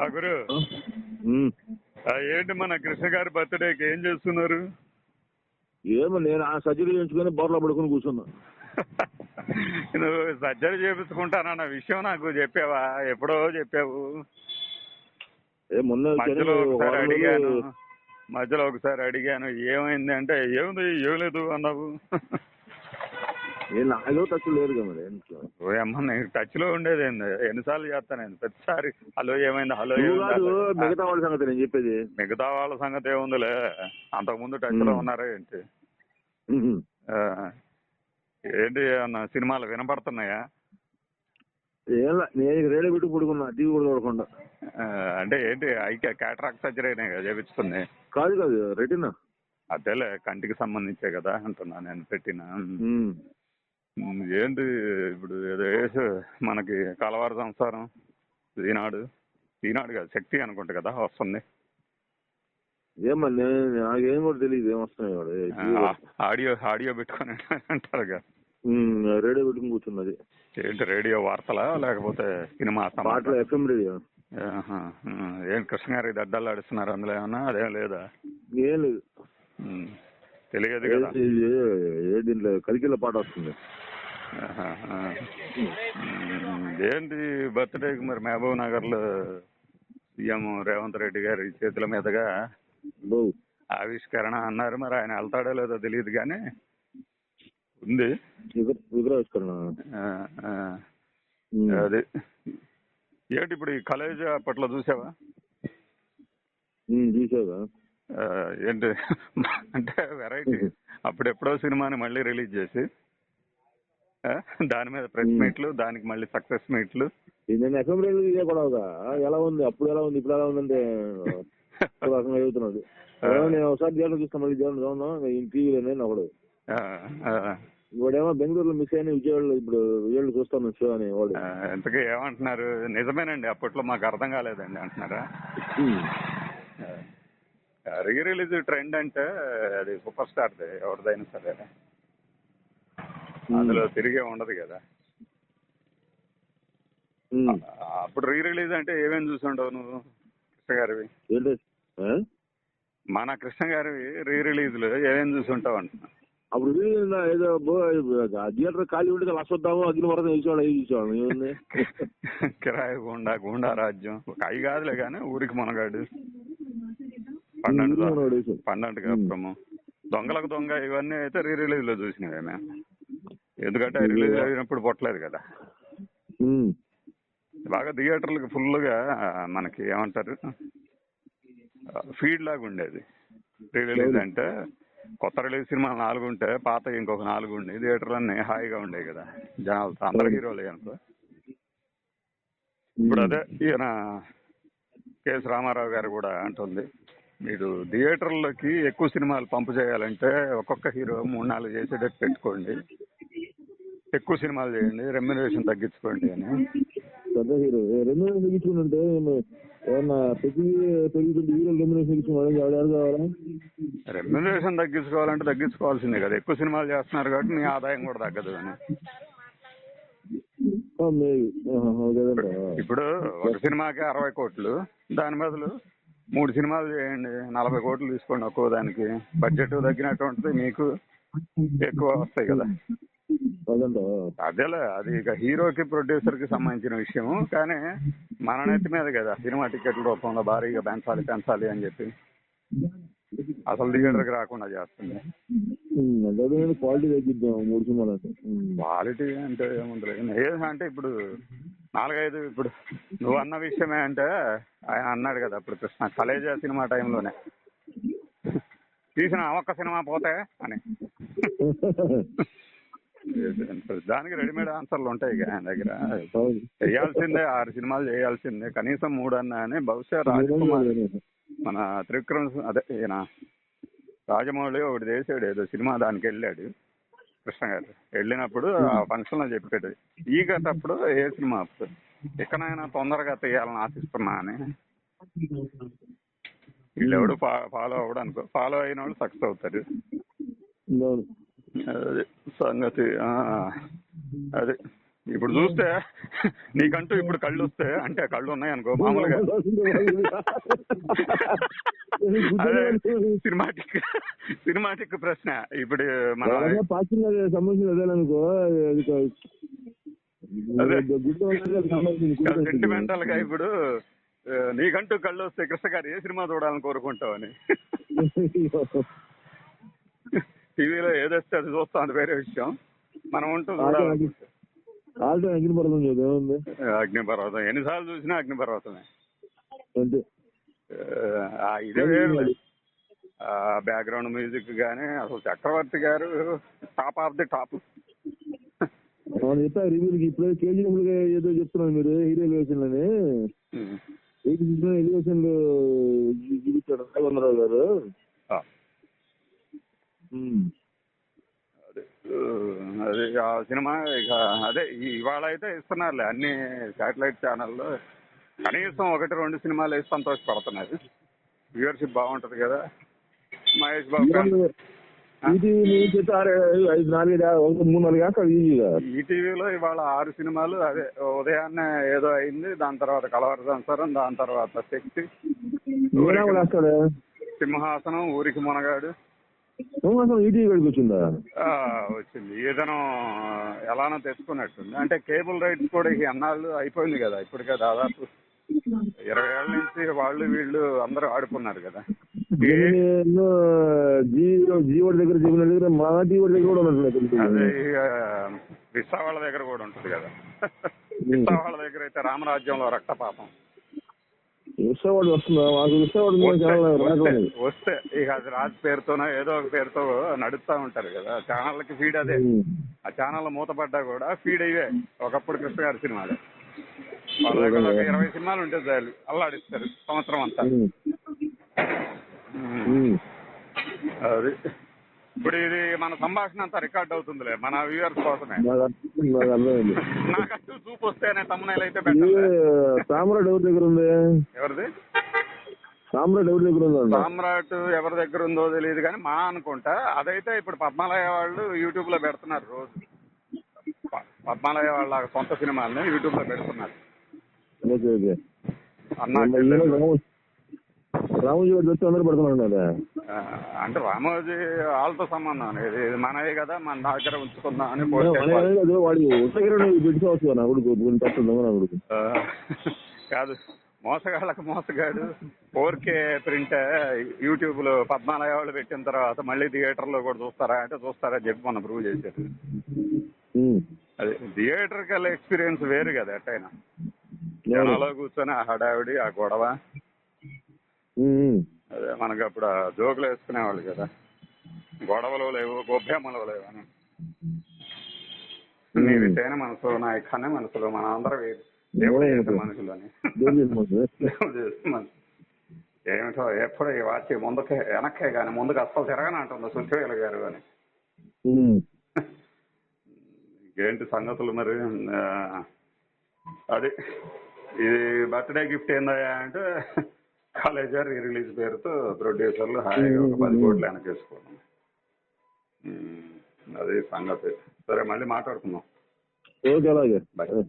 ఆ గురు ఏంటి మన కృష్ణ గారి బర్త్డేకి ఏం చేస్తున్నారు? ఏమో నేను ఆ సర్జరీ చేయించుకొని బోర్లో పడుకొని కూర్చున్నా. నువ్వు సర్జరీ చేపించుకుంటానన్న విషయం నాకు చెప్పావా? ఎప్పుడో చెప్పావు. ఏ మొన్న మధ్యలో ఒకసారి అడిగాను. ఏమైంది అంటే ఏముంది? ఏం లేదు అన్నావు. ఏ నాలో టచ్ లేరు కదా మరి అమ్మ నేను టచ్లో ఉండేది ఎన్నిసార్లు చేస్తాను నేను? ప్రతిసారి హలో ఏమైంది హలో. మిగతా వాళ్ళ సంగతి నేను చెప్పేది. మిగతా వాళ్ళ సంగతి ఏముందిలే అంతకుముందు టచ్లో. ఉన్నారా ఏంటి? ఏంటి అన్న సినిమాలు వినపడుతున్నాయా? ఏం నేను రేడియో పెట్టి పడుకున్నా టీవీ కూడా చూడకుండా. అంటే ఏంటి ఐకే క్యాటరాక్ సర్జరీనే కదా చేపించుకుంది కాదు కాదు రెటీనా అదేలే కంటికి సంబంధించే కదా అంటున్నా నేను పెట్టిన. ఏంటి ఇప్పుడు ఏదో వేసి మనకి కలవారు సంసారం ఈనాడు. ఈనాడు కాదు శక్తి అనుకుంటా కదా వస్తుంది. ఏమో నేను నాకేం కూడా తెలియదు ఏం వస్తున్నాయి వాడు? ఆడియో ఆడియో పెట్టుకొని అంటారు కదా. రేడియో పెట్టుకుని కూర్చున్నది. ఏంటి రేడియో వార్తలా లేకపోతే సినిమా పాటలు? FM radio. ఏం కృష్ణ గారి దడ్డాలు ఆడిస్తున్నారు అందులో ఏమన్నా? అదేం లేదా? ఏం లేదు. తెలియదు కదా. ఏ- దీంట్లో కలికిల పాట వస్తుంది. ఏంటి బర్త్డేకి మరి మహబూబ్ నగర్లో సీఎం రేవంత్ రెడ్డి గారి చేతుల మీదుగా ఆవిష్కరణ అన్నారు. మరి ఆయన వెళ్తాడో లేదో తెలియదు కానీ ఉంది. విగ్ర- విగ్రహావిష్కరణ. అది. ఏంటి ఇప్పుడు ఈ కలేజ్ అప్పట్లో చూసావా? చూసావా? ఏంటి? అంటే వెరైటీ. అప్పుడెప్పుడో సినిమాని మళ్ళీ రిలీజ్ చేసి దాని మీద ప్రెస్. మీట్లు దానికి మళ్ళీ సక్సెస్ మీట్లు. ఇది నేను ఎఫ్ఎం రేడియో ఇదే గొడవగా. ఎలా ఉంది? అప్పుడు ఎలా ఉంది? ఇప్పుడు ఎలా ఉందంటే రకంగా నేను ఒకసారి దేవుడు చూస్తాను మళ్ళీ దేవుడు చూద్దాం ఈ టీవీలో నేను ఒకడు. ఆ, ఆ, వాడేమో బెంగళూరులో మిస్ అయిన విజయవాడలో ఇప్పుడు చూస్తాను షో అని వాడు. ఆ, ఇంతకీ ఏమంటున్నారు? నిజమేనండి అప్పట్లో మాకు అర్థం కాలేదండి అంటున్నారా. రీ రిలీజ్ ట్రెండ్ అంటే అది సూపర్ స్టార్ది ఎవరిదైనా సరే అందులో తిరిగే ఉండదు కదా. అప్పుడు రీ రిలీజ్ అంటే ఏమేమి చూసి ఉండవు నువ్వు కృష్ణ గారివి? మన కృష్ణ గారివి రీ రిలీజ్లో ఏమేమి చూసి ఉంటావు అంటున్నా. అప్పుడు ఏదో థియేటర్ ఖాళీ ఉంటే లక్ష వద్దాము అగ్ని వరద వేసేవాడు అవి చూసేవాడు ఏముంది? కిరాయి గుండా గుండా రాజ్యం అవి కాదులే కానీ ఊరికి మనగాడు. పన్నెండు. పన్నెండు కాపురము దొంగలకు దొంగ ఇవన్నీ అయితే రీ రిలీజ్లో చూసినవే మేము. ఎందుకంటే రిలీజ్ అయినప్పుడు పొట్టలేదు కదా. బాగా థియేటర్లకు ఫుల్గా మనకి ఏమంటారు? ఫీడ్ లాగా ఉండేది. రీ రిలీజ్ అంటే కొత్త రిలీజ్ సినిమాలు నాలుగు ఉంటే పాత ఇంకొక నాలుగు ఉండే థియేటర్లు అన్నీ హాయిగా ఉండేవి కదా. జనాలతో అందరు హీరోలే అనుకో. ఇప్పుడు అదే ఈయన కేఎస్ రామారావు గారు కూడా అంటుంది. మీరు థియేటర్లకి ఎక్కువ సినిమాలు పంపు చేయాలంటే ఒక్కొక్క హీరో మూడు నాలుగు చేసేటట్టు పెట్టుకోండి. ఎక్కువ సినిమాలు చేయండి రెమ్యునరేషన్ తగ్గించుకోండి అని. పెద్ద హీరో. వేలు తగ్గించుకుంటే ఏమన్నా ప్రతి హీరో రెమ్యునేషన్ తగ్గించుకోవాలి రెమ్యునరేషన్ తగ్గించుకోవాలంటే తగ్గించుకోవాల్సిందే కదా. ఎక్కువ సినిమాలు చేస్తున్నారు కాబట్టి మీ ఆదాయం కూడా తగ్గదు అని. ఇప్పుడు ఒక సినిమాకి అరవై కోట్లు దాని బదులు మూడు సినిమాలు చేయండి. నలభై కోట్లు తీసుకోండి ఒక్కో దానికి. బడ్జెట్ తగ్గినట్టు ఉంటుంది మీకు ఎక్కువ వస్తాయి కదా. అదేలే అది ఇక హీరోకి ప్రొడ్యూసర్కి సంబంధించిన విషయము. కానీ మన నెత్తి మీద కదా సినిమా టికెట్ల రూపంలో భారీగా పెంచాలి పెంచాలి అని చెప్పి. అసలు థియేటర్కి రాకుండా చేస్తుంది. క్వాలిటీ తగ్గిద్దాం మూడు సినిమాలు. క్వాలిటీ అంటే ఏముంది అంటే ఇప్పుడు నాలుగైదు ఇప్పుడు నువ్వు అన్న విషయమే అంటే ఆయన అన్నాడు కదా అప్పుడు కృష్ణ కలేజా సినిమా టైంలోనే. తీసిన ఒక్క సినిమా పోతే అని. దానికి రెడీమేడ్ ఆన్సర్లు ఉంటాయి ఆయన దగ్గర. చేయాల్సిందే ఆరు సినిమాలు చేయాల్సిందే కనీసం మూడు అన్నా అని బహుశా రాజకుమార్ మన త్రివిక్రమ్ అదే ఈయన రాజమౌళి ఒకటి చేసాడు ఏదో సినిమా దానికి వెళ్ళాడు. కృష్ణ గారు వెళ్ళినప్పుడు ఆ ఫంక్షన్లో చెప్పాడు ఈ గతప్పుడు ఏ సినిమా ఎక్కడైనా తొందరగా తీయాలని ఆశిస్తున్నా అని. వీళ్ళెవడు ఫాలో అవ్వడు అనుకో ఫాలో అయిన వాళ్ళు సక్సెస్ అవుతారు. సంగతి ఆ, అది. ఇప్పుడు చూస్తే నీకంటూ ఇప్పుడు కళ్ళు వస్తే అంటే కళ్ళు ఉన్నాయి అనుకో మామూలుగా. అదే సినిమాటిక్ సినిమాటిక్ ప్రశ్న. ఇప్పుడు మన సంబంధించిన అదేననుకో. సెంటిమెంటల్గా ఇప్పుడు నీకంటూ కళ్ళు వస్తే కృష్ణ గారు ఏ సినిమా చూడాలని కోరుకుంటావని. టీవీలో ఏదొస్తే అది చూస్తాం అది వేరే విషయం. మనం ఉంటూ చూడాలి. ఆల్టో అగ్నిపర్వం చూద్దాం ఏముంది? అగ్నిపర్వతం. ఎన్నిసార్లు చూసినా అగ్నిపర్వతమే. అంతే ఆ, ఇదే వేరు. బ్యాక్గ్రౌండ్ మ్యూజిక్ గానీ అసలు చక్రవర్తి గారు టాప్ ఆఫ్ ది టాప్ మనం చెప్పా రివ్యూలకి ఇప్పుడు కేజీ ఏదో చెప్తున్నాను మీరు హీరో ఎలివేషన్ అని ఎయిటీ సిక్స్ ఎలివేషన్ ఆ సినిమా ఇక అదే ఇవాళ అయితే ఇస్తున్నారులే అన్ని శాటిలైట్ ఛానల్లో. కనీసం ఒకటి రెండు సినిమాలు వేసి సంతోషపడుతున్నారు. వ్యూవర్షిప్ బాగుంటది కదా. మహేష్ బాబు ఇవాళ ఈటీవీ నుంచి అయితే ఆరు ఐదు నాలుగు ఒక మూడు నాలుగు వేస్తారు ఈజీగా. ఈ టీవీలో ఇవాళ ఆరు సినిమాలు అదే ఉదయాన్నే ఏదో అయింది దాని తర్వాత కలవర సంసారం దాని తర్వాత శక్తి. సింహాసనం ఊరికి మునగాడు. అసలు ఈటీవీ గడికి వచ్చిందా? వచ్చింది. ఏదైనా ఎలానో తెచ్చుకున్నట్టుంది. అంటే కేబుల్ రైట్స్ కూడా ఈ అన్నాళ్ళు అయిపోయింది కదా ఇప్పటికే దాదాపు ఇరవై ఏళ్ళ నుంచి వాళ్ళు వీళ్ళు అందరూ ఆడుకున్నారు కదా. జియో జియో దగ్గర జియో దగ్గర మా జియో దగ్గర కూడా అదే విసా వాళ్ళ దగ్గర కూడా ఉంటుంది కదా. విసా వాళ్ళ దగ్గర అయితే రామరాజ్యంలో రక్తపాతం విశ్వవాడు వస్తుందా? మాకు విశ్వవాడు వస్తే- ఇక అది రాజ్ పేరుతోనో ఏదో ఒక పేరుతో నడుస్తా ఉంటారు కదా. ఛానళ్ళకి ఫీడ్ అదే. ఆ ఛానల్ మూతపడ్డా కూడా ఫీడ్ అయ్యే ఒకప్పుడు కృష్ణ గారి సినిమాలు వాళ్ళ ఒక ఇరవై సినిమాలు ఉంటే చాలు. అల్లాడిస్తారు సంవత్సరం అంతా. అది. ఇప్పుడు ఇది మన సంభాషణ అంతా రికార్డ్ అవుతుందిలే మన వ్యూవర్స్ కోసమే. నాకు నాకంటూ చూపు వస్తేనే తమ్మునేలు అయితే సామ్రాట్ ఎవరి దగ్గర ఉంది? ఎవరిది? సామ్రాట్ ఎవరి దగ్గర ఉందండి సామ్రాట్ ఎవరి దగ్గర ఉందో తెలియదు కానీ మా అనుకుంటా అదైతే ఇప్పుడు పద్మాలయ వాళ్ళు యూట్యూబ్లో పెడుతున్నారు రోజు. పద్మాలయ వాళ్ళ సొంత సినిమాలని యూట్యూబ్లో పెడుతున్నారు. రామోజీ గారు వచ్చి అందరూ పెడుతున్నాడు ఆ, అంటే రామోజీ వాళ్ళతో సంబంధం ఇది ఇది మనదే కదా మన దగ్గర ఉంచుకుందాం అని. కాదు వాడి ఉత్తగిరి పెట్టుకోవచ్చు కదా నా కొడుకు తప్పుందా నా కొడుకు. ఆ, కాదు మోసగాళ్ళకి మోసగాడు. ఫోర్ కే ప్రింట్ యూట్యూబ్లో పద్మాలయ వాళ్ళు పెట్టిన తర్వాత మళ్ళీ థియేటర్లో కూడా చూస్తారా అంటే చూస్తారా చెప్పి మనం ప్రూవ్ చేశారు. అది థియేటర్ కల్ ఎక్స్పీరియన్స్ వేరు కదా ఎట్టయినా. జనాలో కూర్చొని ఆ హడావిడి ఆ గొడవ. అదే మనకు అప్పుడు జోకులు వేసుకునేవాళ్ళు కదా. గొడవలు లేవు గొబ్బెమ్మలు లేవు అని. నీది తేనె మనసు నా ఇక్కనే మనసులో మన అందరం దేవుడు మనుషులని. ఏమిటో ఎప్పుడు ఈ వాచి ముందుకే వెనక్కే కానీ ముందుకు అస్సలు తిరగనంటుంది సుఖవేలు గారు అని. ఏంటి సంగతులు మరి? అది ఇది బర్త్డే గిఫ్ట్ ఏందయ్యా అంటే కాలేజ్ రీ రిలీజ్ పేరుతో ప్రొడ్యూసర్లు హాయిగా ఒక పది కోట్లు వెనకేసుకోవడం ఉమ్, అది సంగతి. సరే మళ్ళీ మాట్లాడుకుందాం. ఓకే అలాగే. సరే.